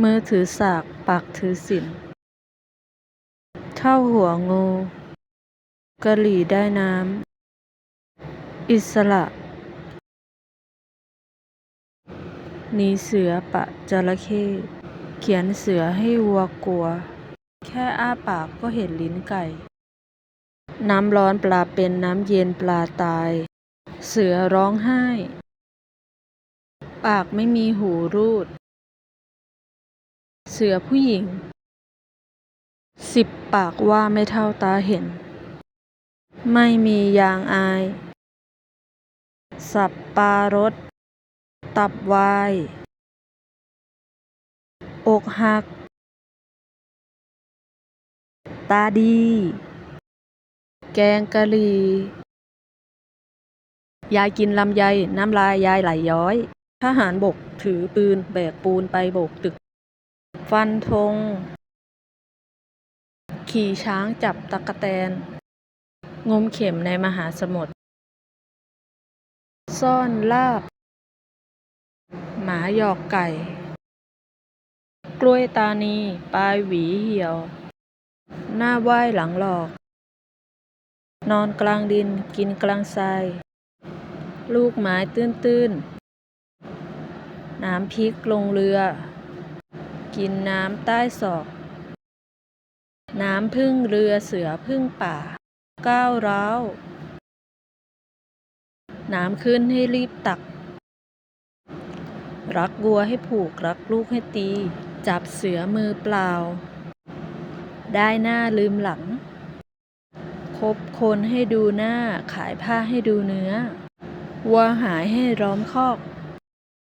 มือถือสาก ปากถือศีลเท่าหัวงูกะหรี่ได้น้ำ อิสระหนีเสือปะจระเข้เขียนเสือให้วัวกลัว แค่อ้าปากก็เห็นลิ้นไก่ น้ำร้อนปลาเป็นน้ำเย็นปลาตาย เสือร้องไห้ ปากไม่มีหูรูด สือผู้หญิง สิบปากว่าไม่เท่าตาเห็น ไม่มียางอาย สับปารดตับวาย อกหัก ตาดี แกงกะหรี่ ยายกินลำไย น้ำลายยายไหลย้อย ทหารบกถือปืนแบกปูนไปโบกตึก ฟันธง ขี่ช้างจับตั๊กแตน งมเข็มในมหาสมุทร ซ่อนลาบ หมาหยอกไก่ กล้วยตานีปลายหวีเหี่ยว หน้าไหว้หลังหลอก นอนกลางดินกินกลางทราย ลูกไม้ตื้นๆ น้ำพริกลงเรือ กินน้ำใต้ศอก น้ำพึ่งเรือเสือพึ่งป่า ก้าวร้าว น้ำขึ้นให้รีบตัก รักวัวให้ผูก รักลูกให้ตี จับเสือมือเปล่า ได้หน้าลืมหลัง คบคนให้ดูหน้า ขายผ้าให้ดูเนื้อวัวหายให้ร้อมคอก